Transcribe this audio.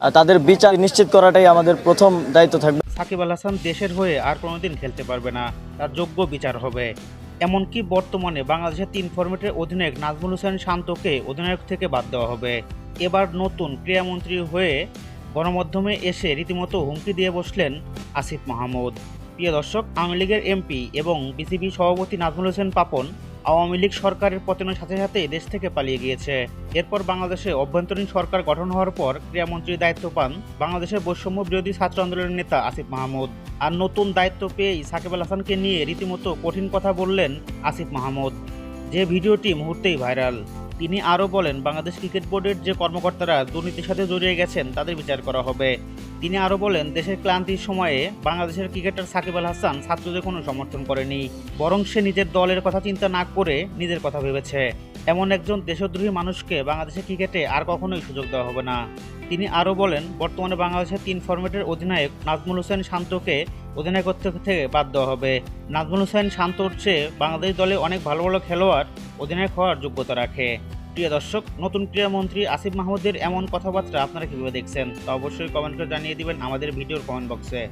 তাদের বিচার নিশ্চিত করাটাই আমাদের প্রথম দায়িত্ব থাকবে। সাকিব আল হাসান দেশের হয়ে আর কোনোদিন খেলতে পারবে না। তার যোগ্য বিচার হবে। এমনকি বর্তমানে বাংলাদেশের তিন ফরম্যাটের অধিনায়ক নাজমুল হোসেন শান্তকে অধিনায়ক থেকে বাদ দেওয়া হবে। এবার নতুন ক্রীড়ামন্ত্রী হয়ে গণমাধ্যমে এসে রীতিমতো হুমকি দিয়ে বসলেন আসিফ মাহমুদ। প্রিয় দর্শক, আওয়ামী লীগের এমপি এবং বিসিবি সভাপতি নাজমুল হোসেন পাপন আওয়ামী লীগ সরকারের পতনের সাথে সাথে দেশ থেকে পালিয়ে গিয়েছে। এরপর বাংলাদেশে অভ্যন্তরীণ সরকার গঠন হওয়ার পর ক্রীড়ামন্ত্রীর দায়িত্ব পান বাংলাদেশের বৈষম্য বিরোধী ছাত্র আন্দোলনের নেতা আসিফ মাহমুদ। আর নতুন দায়িত্ব পেয়েই সাকিব আল হাসানকে নিয়ে রীতিমতো কঠিন কথা বললেন আসিফ মাহমুদ। যে ভিডিওটি মুহূর্তেই ভাইরাল, তিনি আরও বলেন, বাংলাদেশ ক্রিকেট বোর্ডের যে কর্মকর্তারা দুর্নীতির সাথে জড়িয়ে গেছেন, তাদের বিচার করা হবে। তিনি আরও বলেন, দেশের ক্লান্তির সময়ে বাংলাদেশের ক্রিকেটার সাকিব আল হাসান ছাত্রদের কোনো সমর্থন করেনি, বরং সে নিজের দলের কথা চিন্তা না করে নিজের কথা ভেবেছে। এমন একজন দেশদ্রোহী মানুষকে বাংলাদেশের ক্রিকেটে আর কখনোই সুযোগ দেওয়া হবে না। তিনি আরও বলেন, বর্তমানে বাংলাদেশের তিন ফরম্যাটের অধিনায়ক নাজমুল হোসেন শান্তকে অধিনায়কত্ব থেকে বাদ দেওয়া হবে। নাজমুল হোসেন শান্তর চেয়ে বাংলাদেশ দলে অনেক ভালো ভালো খেলোয়াড় অধিনায়ক হওয়ার যোগ্যতা রাখে। প্রিয় দর্শক, নতুন ক্রীড়ামন্ত্রী আসিফ মাহমুদের এমন কথাবার্তা আপনারা কীভাবে দেখছেন তা অবশ্যই কমেন্ট করে জানিয়ে দিবেন আমাদের ভিডিওর কমেন্ট বক্সে